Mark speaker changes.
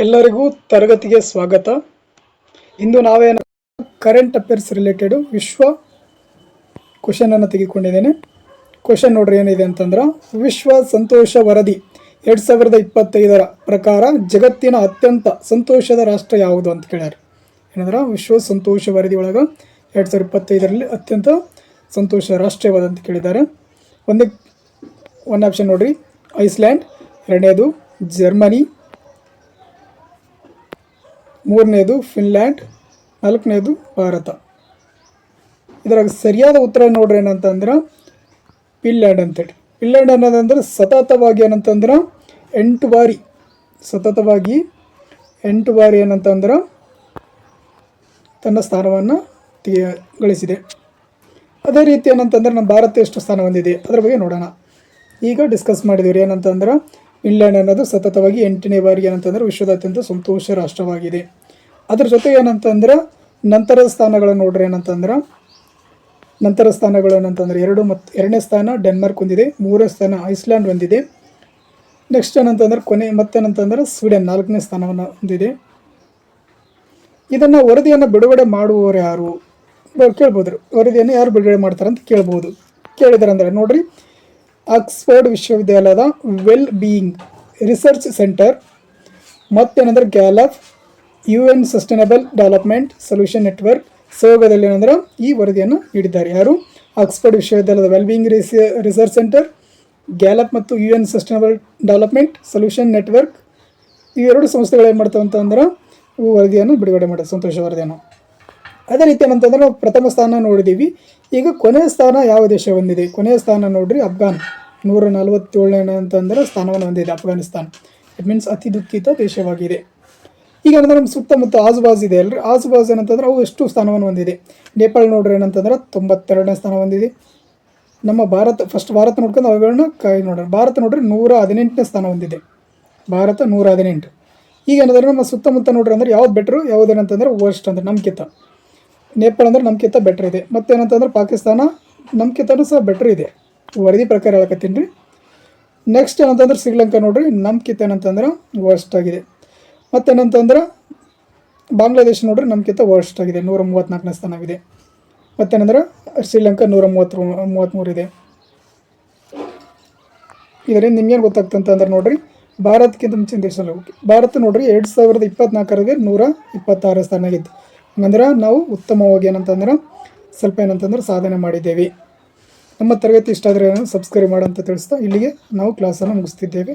Speaker 1: ಎಲ್ಲರಿಗೂ ತರಗತಿಗೆ ಸ್ವಾಗತ. ಇಂದು ನಾವೇನು ಕರೆಂಟ್ ಅಫೇರ್ಸ್ ರಿಲೇಟೆಡು ವಿಶ್ವ ಕ್ವಶನನ್ನು ತೆಗೆದುಕೊಂಡಿದ್ದೇನೆ. ಕ್ವಶನ್ ನೋಡ್ರಿ ಏನಿದೆ ಅಂತಂದ್ರೆ, ವಿಶ್ವ ಸಂತೋಷ ವರದಿ ಎರಡು ಸಾವಿರದ ಇಪ್ಪತ್ತೈದರ ಪ್ರಕಾರ ಜಗತ್ತಿನ ಅತ್ಯಂತ ಸಂತೋಷದ ರಾಷ್ಟ್ರ ಯಾವುದು ಅಂತ ಕೇಳ್ಯಾರ. ಏನಂದ್ರೆ, ವಿಶ್ವ ಸಂತೋಷ ವರದಿ ಒಳಗೆ ಎರಡು ಸಾವಿರದ ಇಪ್ಪತ್ತೈದರಲ್ಲಿ ಅತ್ಯಂತ ಸಂತೋಷ ರಾಷ್ಟ್ರ ಯಾವುದು ಅಂತ ಕೇಳಿದ್ದಾರೆ. ಒಂದೇ ಒನ್ ಆಪ್ಷನ್ ನೋಡ್ರಿ, ಐಸ್ಲ್ಯಾಂಡ್, ಎರಡನೇದು ಜರ್ಮನಿ ಮೂರನೇದು ಫಿನ್ಲ್ಯಾಂಡ್, ನಾಲ್ಕನೇದು ಭಾರತ. ಇದ್ರಾಗ ಸರಿಯಾದ ಉತ್ತರ ನೋಡ್ರಿ ಏನಂತಂದ್ರೆ ಫಿನ್ಲ್ಯಾಂಡ್ ಅಂತೇಳಿ. ಫಿನ್ಲ್ಯಾಂಡ್ ಅನ್ನೋದಂದ್ರೆ ಸತತವಾಗಿ ಏನಂತಂದ್ರೆ ಎಂಟು ಬಾರಿ, ಸತತವಾಗಿ ಎಂಟು ಬಾರಿ ಏನಂತಂದ್ರೆ ತನ್ನ ಸ್ಥಾನವನ್ನು ಗಳಿಸಿದೆ. ಅದೇ ರೀತಿ ಏನಂತಂದ್ರೆ ನಮ್ಮ ಭಾರತ ಎಷ್ಟು ಸ್ಥಾನ ಹೊಂದಿದೆ. ಅದ್ರ ಬಗ್ಗೆ ನೋಡೋಣ. ಈಗ ಡಿಸ್ಕಸ್ ಮಾಡಿದ್ದೀವಿ ಏನಂತಂದ್ರೆ ಫಿನ್ಲ್ಯಾಂಡ್ ಅನ್ನೋದು ಸತತವಾಗಿ ಎಂಟನೇ ಬಾರಿಗೆ ಏನಂತಂದ್ರೆ ವಿಶ್ವದ ಅತ್ಯಂತ ಸಂತೋಷ ರಾಷ್ಟ್ರವಾಗಿದೆ. ಅದ್ರ ಜೊತೆ ಏನಂತಂದ್ರೆ ನಂತರದ ಸ್ಥಾನಗಳನ್ನು ನೋಡ್ರಿ ಏನಂತಂದ್ರೆ, ನಂತರ ಸ್ಥಾನಗಳು ಏನಂತಂದ್ರೆ ಎರಡು ಮತ್ತು ಎರಡನೇ ಸ್ಥಾನ ಡೆನ್ಮಾರ್ಕ್ ಹೊಂದಿದೆ, ಮೂರನೇ ಸ್ಥಾನ ಐಸ್ಲ್ಯಾಂಡ್ ಹೊಂದಿದೆ. ನೆಕ್ಸ್ಟ್ ಏನಂತಂದ್ರೆ ಕೊನೆ ಮತ್ತೇನಂತಂದ್ರೆ ಸ್ವೀಡನ್ ನಾಲ್ಕನೇ ಸ್ಥಾನವನ್ನು ಹೊಂದಿದೆ. ಇದನ್ನು ವರದಿಯನ್ನು ಬಿಡುಗಡೆ ಮಾಡುವವರು ಯಾರು? ಕೇಳ್ಬೋದು ವರದಿಯನ್ನು ಯಾರು ಬಿಡುಗಡೆ ಮಾಡ್ತಾರೆ ಅಂತ ಕೇಳ್ಬೋದು. ಕೇಳಿದಾರೆ ಅಂದರೆ ನೋಡ್ರಿ. ಆಕ್ಸ್ಫರ್ಡ್ ವಿಶ್ವವಿದ್ಯಾಲಯದ well being research centre ಮತ್ತೇನಂದ್ರೆ Gallup U N sustainable development solution network ಸಹಯೋಗದಲ್ಲಿ ಏನಂದ್ರೆ ಈ ವರದಿಯನ್ನು ನೀಡಿದ್ದಾರೆ. ಯಾರು? ಆಕ್ಸ್ಫರ್ಡ್ ವಿಶ್ವವಿದ್ಯಾಲಯದ well being research centre Gallup ಮತ್ತು U N sustainable development solution network ಈ ಎರಡು ಸಂಸ್ಥೆಗಳು ಏನು ಮಾಡ್ತಾವೆ ಅಂತಂದ್ರೆ ವರದಿಯನ್ನು ಬಿಡುಗಡೆ ಮಾಡ್ತಾರೆ ಸಂತೋಷ ವರದಿಯನ್ನು. ಅದೇ ರೀತಿ ಏನಂತಂದ್ರೆ ನಾವು ಪ್ರಥಮ ಸ್ಥಾನ ನೋಡಿದ್ದೀವಿ. ಈಗ ಕೊನೆಯ ಸ್ಥಾನ ಯಾವ ದೇಶ ಹೊಂದಿದೆ? ಕೊನೆಯ ಸ್ಥಾನ ನೋಡ್ರಿ, ಅಫ್ಘಾನ್. ನೂರ ನಲವತ್ತೇಳನೇ ಅಂತಂದ್ರೆ ಸ್ಥಾನವನ್ನು ಹೊಂದಿದೆ ಅಫ್ಘಾನಿಸ್ತಾನ್. ಇಟ್ ಮೀನ್ಸ್ ಅತಿ ದುಃಖಿತ ದೇಶವಾಗಿದೆ. ಈಗ ಏನಂದ್ರೆ ನಮ್ಮ ಸುತ್ತಮುತ್ತ ಆಜುಬಾಜು ಇದೆ ಅಲ್ರಿ. ಆಜುಬಾಜು ಏನಂತಂದ್ರೆ ಅವು ಎಷ್ಟು ಸ್ಥಾನವನ್ನು ಹೊಂದಿದೆ? ನೇಪಾಳ ನೋಡ್ರಿ ಏನಂತಂದ್ರೆ ತೊಂಬತ್ತೆರಡನೇ ಸ್ಥಾನ ಹೊಂದಿದೆ. ನಮ್ಮ ಭಾರತ ಫಸ್ಟ್ ಭಾರತ ನೋಡ್ಕೊಂಡು ಅವುಗಳನ್ನ ಕೈ ನೋಡ್ರಿ ಭಾರತ ನೋಡ್ರಿ ನೂರ ಹದಿನೆಂಟನೇ ಸ್ಥಾನ ಹೊಂದಿದೆ. ಭಾರತ ನೂರ ಹದಿನೆಂಟು. ಈಗ ಏನಂದ್ರೆ ನಮ್ಮ ಸುತ್ತಮುತ್ತ ನೋಡ್ರಿ ಅಂದ್ರೆ ಯಾವ್ದು ಬೆಟ್ರು ಯಾವುದೇನಂತಂದ್ರೆ ವರ್ಸ್ಟ್ ಅಂದ್ರೆ ನಮ್ಕಿಂತ ನೇಪಾಳ ಅಂದರೆ ನಮ್ಕಿಂತ ಬೆಟ್ರ್ ಇದೆ. ಮತ್ತೇನಂತಂದ್ರೆ ಪಾಕಿಸ್ತಾನ ನಮ್ಕಿಂತನೂ ಸಹ ಬೆಟ್ರ್ ಇದೆ. ವರದಿ ಪ್ರಕಾರ ಹೇಳಕತ್ತೀನಿ. ರೀ ನೆಕ್ಸ್ಟ್ ಏನಂತಂದ್ರೆ ಶ್ರೀಲಂಕಾ ನೋಡ್ರಿ, ನಮ್ಕಿಂತ ಏನಂತಂದ್ರೆ ವರ್ಸ್ಟ್ ಆಗಿದೆ. ಮತ್ತೇನಂತಂದ್ರೆ ಬಾಂಗ್ಲಾದೇಶ ನೋಡ್ರಿ, ನಮ್ಕಿಂತ ವರ್ಸ್ಟ್ ಆಗಿದೆ. ನೂರ ಮೂವತ್ತ್ನಾಲ್ಕನೇ ಸ್ಥಾನವಿದೆ. ಮತ್ತೇನಂದ್ರೆ ಶ್ರೀಲಂಕಾ ನೂರ ಮೂವತ್ತು ಮೂವತ್ತ್ಮೂರು ಇದೆ. ಇದರಿಂದ ನಿಮ್ಗೇನು ಗೊತ್ತಾಗ್ತಂತಂದ್ರೆ ನೋಡ್ರಿ, ಭಾರತಕ್ಕಿಂತ ಮುಂಚಿನ ಹೋಗಿ ಭಾರತ ನೋಡ್ರಿ ಎರಡು ಸಾವಿರದ ಇಪ್ಪತ್ನಾಲ್ಕರಿಗೆ ನೂರ ಇಪ್ಪತ್ತಾರು ಸ್ಥಾನ ಆಗಿತ್ತು. ಹಂಗಂದ್ರೆ ನಾವು ಉತ್ತಮವಾಗಿ ಏನಂತಂದ್ರೆ ಸ್ವಲ್ಪ ಏನಂತಂದ್ರೆ ಸಾಧನೆ ಮಾಡಿದ್ದೇವೆ. ನಮ್ಮ ತರಗತಿ ಇಷ್ಟ ಆದರೆ ಸಬ್ಸ್ಕ್ರೈಬ್ ಮಾಡಂತ ತಿಳಿಸ್ತಾ ಇಲ್ಲಿಗೆ ನಾವು ಕ್ಲಾಸನ್ನು ಮುಗಿಸ್ತಿದ್ದೇವೆ.